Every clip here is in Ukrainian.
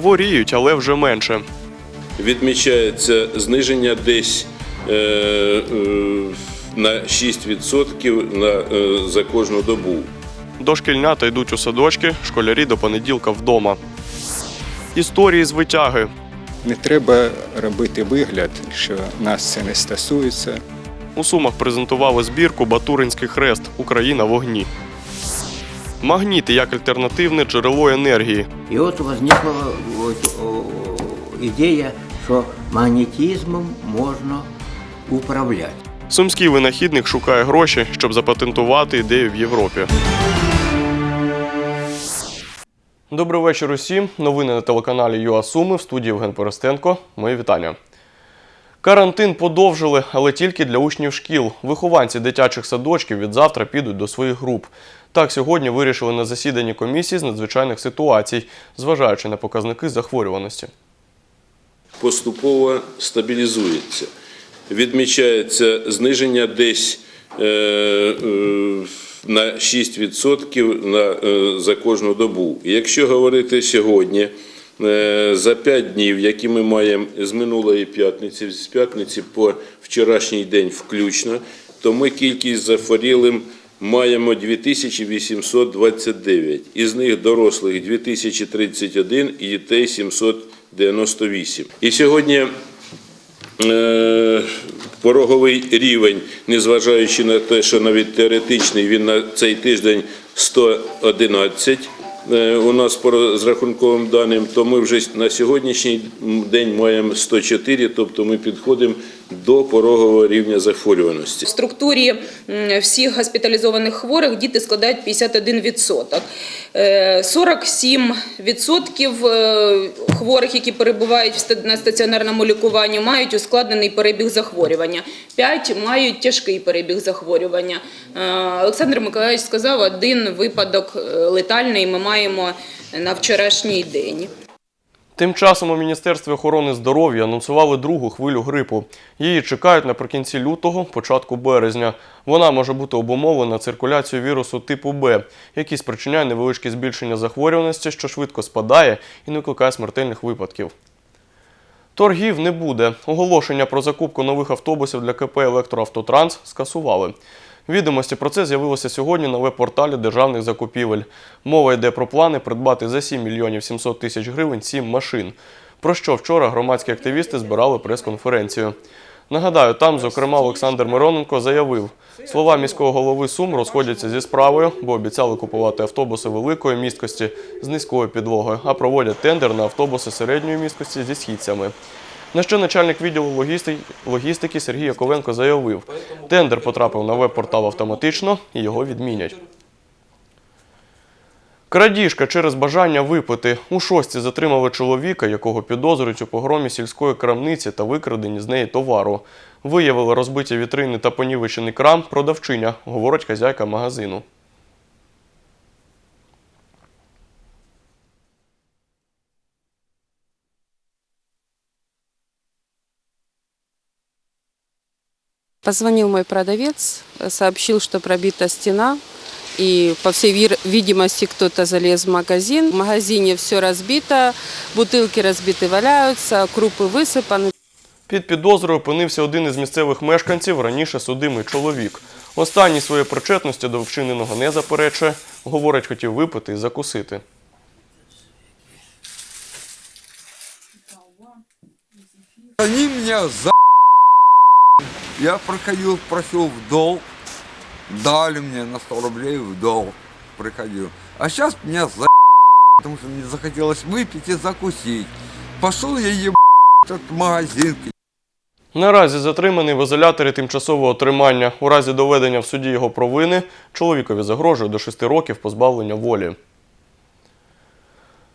Хворіють, але вже менше. Відмічається зниження десь е, е, на 6% на, е, за кожну добу. Дошкільнята йдуть у садочки, школярі до понеділка вдома. Історії з витяги. Не треба робити вигляд, що нас це не стосується. У Сумах презентували збірку Батуринський хрест Україна в вогні. Магніти як альтернативне джерело енергії. И вот возникла вот, о, идея, что магнетизмом можно управлять. Сумський винахідник шукає гроші, щоб запатентувати ідею в Європі. Добрий вечір усім. Новини на телеканалі ЮА Суми в студії Євген Перестенко. Мої вітання. Карантин подовжили, але тільки для учнів шкіл. Вихованці дитячих садочків від завтра підуть до своїх груп. Так сьогодні вирішили на засіданні комісії з надзвичайних ситуацій, зважаючи на показники захворюваності. Поступово стабілізується. Відмічається зниження десь е, е, на 6% на, е, за кожну добу. Якщо говорити сьогодні, за 5 днів, які ми маємо з минулої п'ятниці, з п'ятниці по вчорашній день включно, то ми кількість захворілим маємо 2829. Із них дорослих 2031 і дітей 798. І сьогодні е, пороговий рівень, незважаючи на те, що навіть теоретичний, він на цей тиждень 111 е, у нас по розрахунковим даним, то ми вже на сьогоднішній день маємо 104, тобто ми підходимо до порогового рівня захворюваності. В структурі всіх госпіталізованих хворих діти складають 51%. Е, 47% е, хворих, які перебувають на стаціонарному лікуванні, мають ускладнений перебіг захворювання. 5 мають тяжкий перебіг захворювання. Е, Олександр Миколаївич сказав, один випадок е, летальний ми маємо на вчорашній день. Тим часом у Міністерстві охорони здоров'я анонсували другу хвилю грипу. Її чекають наприкінці лютого, початку березня. Вона може бути обумовлена циркуляцією вірусу типу Б, який спричиняє невеличке збільшення захворюваності, що швидко спадає і не викликає смертельних випадків. Торгів не буде. Оголошення про закупку нових автобусів для КП «Електроавтотранс» скасували. Відомості про це з'явилося сьогодні на веб-порталі державних закупівель. Мова йде про плани придбати за 7 мільйонів 700 тисяч гривень 7 машин. Про що вчора громадські активісти збирали прес-конференцію. Нагадаю, там, зокрема, Олександр Мироненко заявив, слова міського голови Сум розходяться зі справою, бо обіцяли купувати автобуси великої місткості з низькою підлогою, а проводять тендер на автобуси середньої місткості зі східцями. На що начальник відділу логістики Сергій Яковенко заявив, тендер потрапив на веб-портал автоматично і його відмінять. Крадіжка через бажання випити. У шості затримали чоловіка, якого підозрюють у погромі сільської крамниці та викраденні з неї товару. Виявили розбиті вітрини та понівечений крам продавчиня, говорить хазяйка магазину. Позвонил мой продавец, э, сообщил, что пробита стена, и, по всей вир- видимости, кто-то залез в магазин. В магазине все разбито, бутылки разбиты валяются, крупы высыпаны. Під підозрою опинився один із місцевих мешканців, раніше судимий чоловік. Останній своєї причетності до вчиненого не заперечує. Говорить, хотів випити і закусити. Они меня за... Я проходил, просил в долг, дали мне на 100 рублей в долг, приходил. А сейчас меня за... потому что мне захотелось выпить и закусить. Пошел я еб... этот магазин, Наразі затриманий в ізоляторі тимчасового тримання. У разі доведення в суді його провини чоловікові загрожує до 6 років позбавлення волі.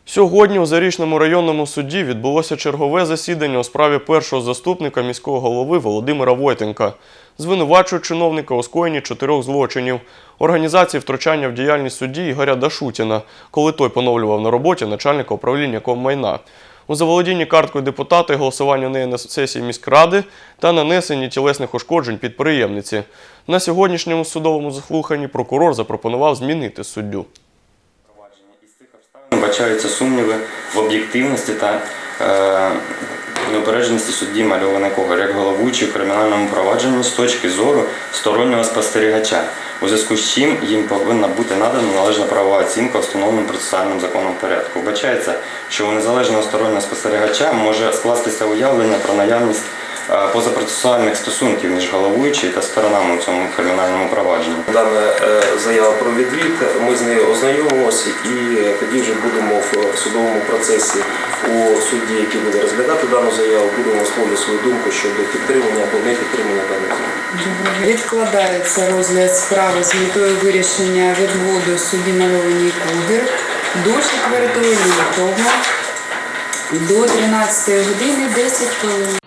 Сьогодні у Зарічному районному суді відбулося чергове засідання у справі першого заступника міського голови Володимира Войтенка. Звинувачують чиновника у скоєнні чотирьох злочинів. Організації втручання в діяльність судді Ігоря Дашутіна, коли той поновлював на роботі начальника управління Коммайна. У заволодінні карткою депутата і голосування неї на сесії міськради та нанесенні тілесних ушкоджень підприємниці. На сьогоднішньому судовому заслуханні прокурор запропонував змінити суддю. Вбачаються сумніви в об'єктивності та е, неупередженості судді мальований когор, як головуючий у кримінальному провадженні з точки зору стороннього спостерігача. У зв'язку з чим їм повинна бути надана належна правова оцінка встановленим процесуальним законом порядку. Вбачається, що у незалежного стороннього спостерігача може скластися уявлення про наявність позапроцесуальних стосунків між головуючою та сторонами у цьому кримінальному провадженні. Дана е, заява про відвід, ми з нею ознайомимося і е, тоді вже будемо в в судовому процесі у судді, який буде розглядати дану заяву, будемо висловлювати свою думку щодо підтримання або не підтримання даної заяви. Відкладається розгляд справи з метою вирішення відводу судді мальованій Кугер до 4 лютого до 13 години 10 хвилин.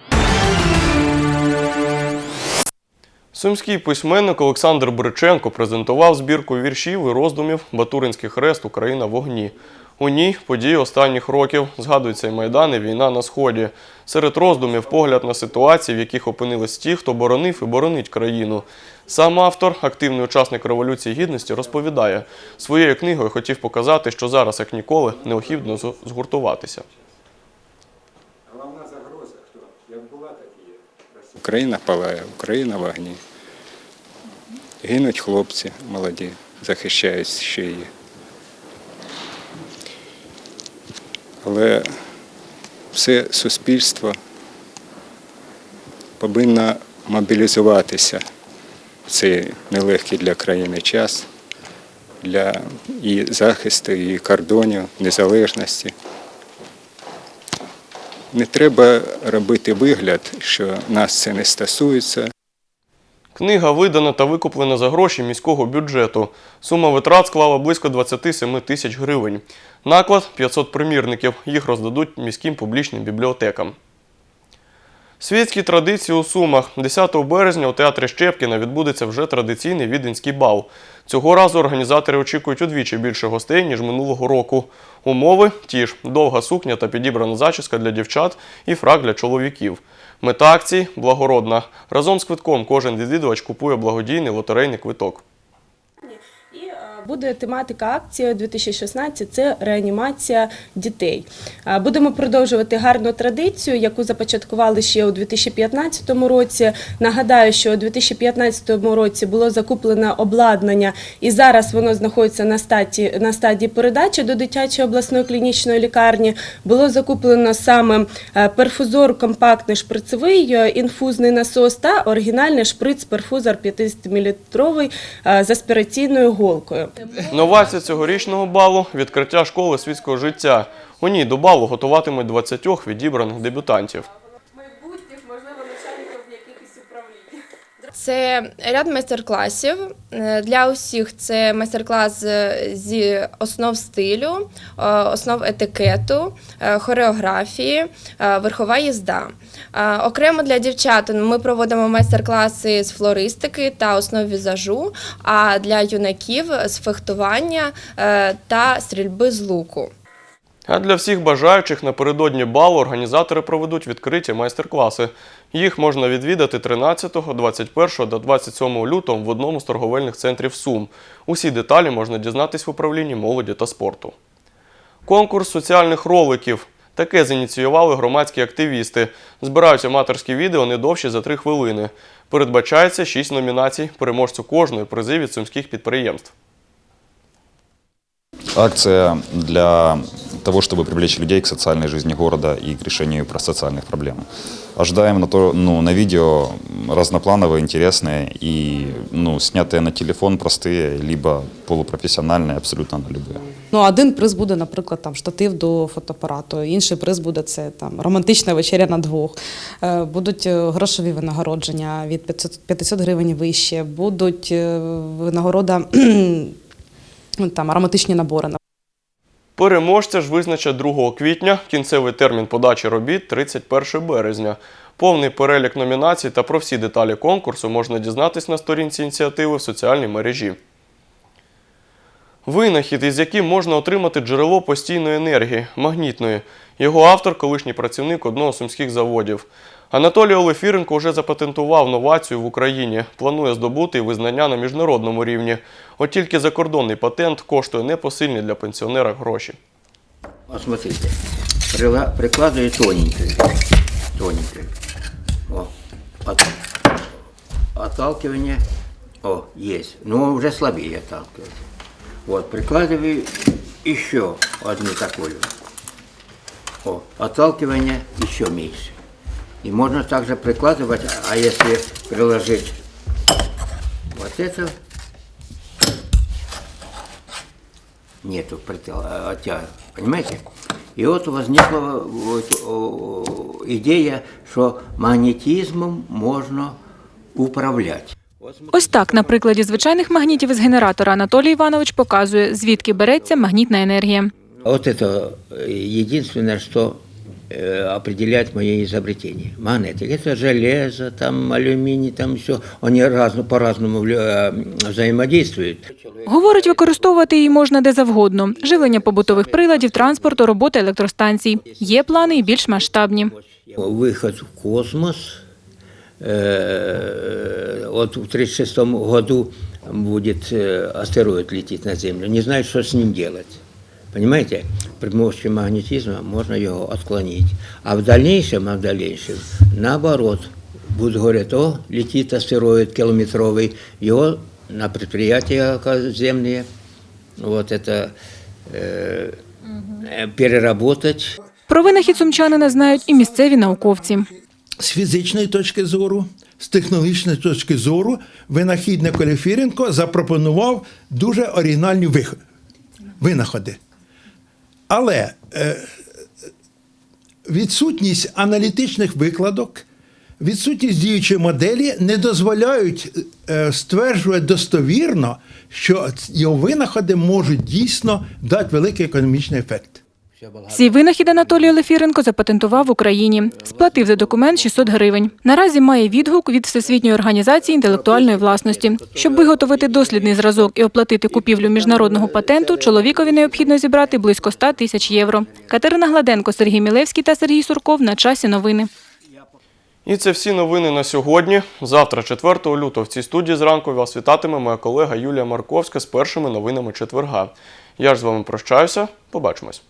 Сумський письменник Олександр Бриченко презентував збірку віршів і роздумів Батуринський хрест Україна в огні. У ній події останніх років згадуються і майдан, і війна на сході. Серед роздумів погляд на ситуації, в яких опинились ті, хто боронив і боронить країну. Сам автор, активний учасник революції гідності, розповідає, своєю книгою хотів показати, що зараз, як ніколи, необхідно згуртуватися. Україна палає, Україна в огні. Гинуть хлопці молоді, захищають ще її. Але все суспільство повинно мобілізуватися в цей нелегкий для країни час для і захисту, і кордонів, незалежності. Не треба робити вигляд, що нас це не стосується. Книга видана та викуплена за гроші міського бюджету. Сума витрат склала близько 27 тисяч гривень. Наклад 500 примірників. Їх роздадуть міським публічним бібліотекам. Світські традиції у Сумах. 10 березня у театрі Щепкіна відбудеться вже традиційний віденський бал. Цього разу організатори очікують удвічі більше гостей, ніж минулого року. Умови ті ж довга сукня та підібрана зачіска для дівчат і фрак для чоловіків. Мета акції благородна. Разом з квитком кожен відвідувач купує благодійний лотерейний квиток. Е, буде тематика акції 2016 – це реанімація дітей. Е, Будемо продовжувати гарну традицію, яку започаткували ще у 2015 році. Нагадаю, що у 2015 році було закуплено обладнання, і зараз воно знаходиться на стадії, на стадії передачі до дитячої обласної клінічної лікарні. Було закуплено саме е, перфузор компактний шприцевий, е, інфузний насос та оригінальний шприц-перфузор 50-мл з аспіраційною голкою. Новація цьогорічного балу відкриття школи світського життя. У ній до балу готуватимуть 20 відібраних дебютантів. Це ряд майстер-класів. Е, Для усіх це майстер-клас з- зі основ стилю, е, основ етикету, е, хореографії, е, верхова їзда. Е, Окремо для дівчат ми проводимо майстер-класи з флористики та основ візажу, а для юнаків з фехтування е, та стрільби з луку. А для всіх бажаючих напередодні балу організатори проведуть відкриті майстер-класи. Їх можна відвідати 13, 21 та 27 лютого в одному з торговельних центрів Сум. Усі деталі можна дізнатись в управлінні молоді та спорту. Конкурс соціальних роликів. Таке зініціювали громадські активісти. Збирають аматорські відео не довші за 3 хвилини. Передбачається 6 номінацій, переможцю кожної призи від сумських підприємств. Акция для того, чтобы привлечь людей к социальной жизни города и к решению про социальных проблем. Ожидаем на, то, ну, на видео разноплановые, интересные и ну, снятые на телефон простые, либо полупрофессиональные, абсолютно на любые. Ну, один приз буде, наприклад, там штатив до фотоапарату, інший приз буде це там романтична вечеря на двох. Е, Будуть е, грошові винагородження від 500, 500 гривень і вище, будуть е, винагорода там ароматичні набори. Переможця ж визначать 2 квітня, кінцевий термін подачі робіт 31 березня. Повний перелік номінацій та про всі деталі конкурсу можна дізнатись на сторінці ініціативи в соціальній мережі. Винахід, із яким можна отримати джерело постійної енергії магнітної. Його автор колишній працівник одного з сумських заводів. Анатолій Олефіренко вже запатентував новацію в Україні. Планує здобути визнання на міжнародному рівні. От тільки закордонний патент коштує непосильні для пенсіонера гроші. Вот смотрите, прикладываю тоненькой, тоненькой. О, от- отталкивание, о, есть, но уже слабее отталкивать. Вот, прикладываю еще одну такую. О, отталкивание еще меньше. И можно также прикладывать, а если приложить вот это, нету притя- оттяга, понимаете? И вот возникла вот, о, идея, что магнетизмом можно управлять. Ось так на прикладі звичайних магнітів із генератора Анатолій Іванович показує, звідки береться магнітна енергія. Вот это э, единственное, что э, определяет мои изобретения. Магнитик. Это железо, там алюминий, там все. Они разно, по-разному вля- э, взаимодействуют. Говорить, використовувати її можна де завгодно: живлення побутових приладів, транспорту, роботи електростанцій. Є плани і більш масштабні. Выход в космос. э, Вот в 1936 году будет э, астероид лететь на Землю. Не знают, что с ним делать. Понимаете? При помощи магнетизма можно его отклонить. А в дальнейшем, а в дальнейшем, наоборот, будут говорить, о, летит астероид километровый, его на предприятия оказывается, земные, вот это э, э, переработать. Про винахід сумчанина знають і місцеві науковці. з фізичної точки зору, з технологічної точки зору, винахідник Олефіренко запропонував дуже оригінальні вих- винаходи. Але е, відсутність аналітичних викладок, відсутність діючої моделі не дозволяють е, стверджувати достовірно, що його винаходи можуть дійсно дати великий економічний ефект. Свій винахід Анатолій Олефіренко запатентував в Україні. Сплатив за документ 600 гривень. Наразі має відгук від Всесвітньої організації інтелектуальної власності. Щоб виготовити дослідний зразок і оплатити купівлю міжнародного патенту, чоловікові необхідно зібрати близько 100 тисяч євро. Катерина Гладенко, Сергій Мілевський та Сергій Сурков на часі новини. І це всі новини на сьогодні. Завтра, 4 лютого, в цій студії зранку вас вітатиме моя колега Юлія Марковська з першими новинами четверга. Я ж з вами прощаюся. Побачимось.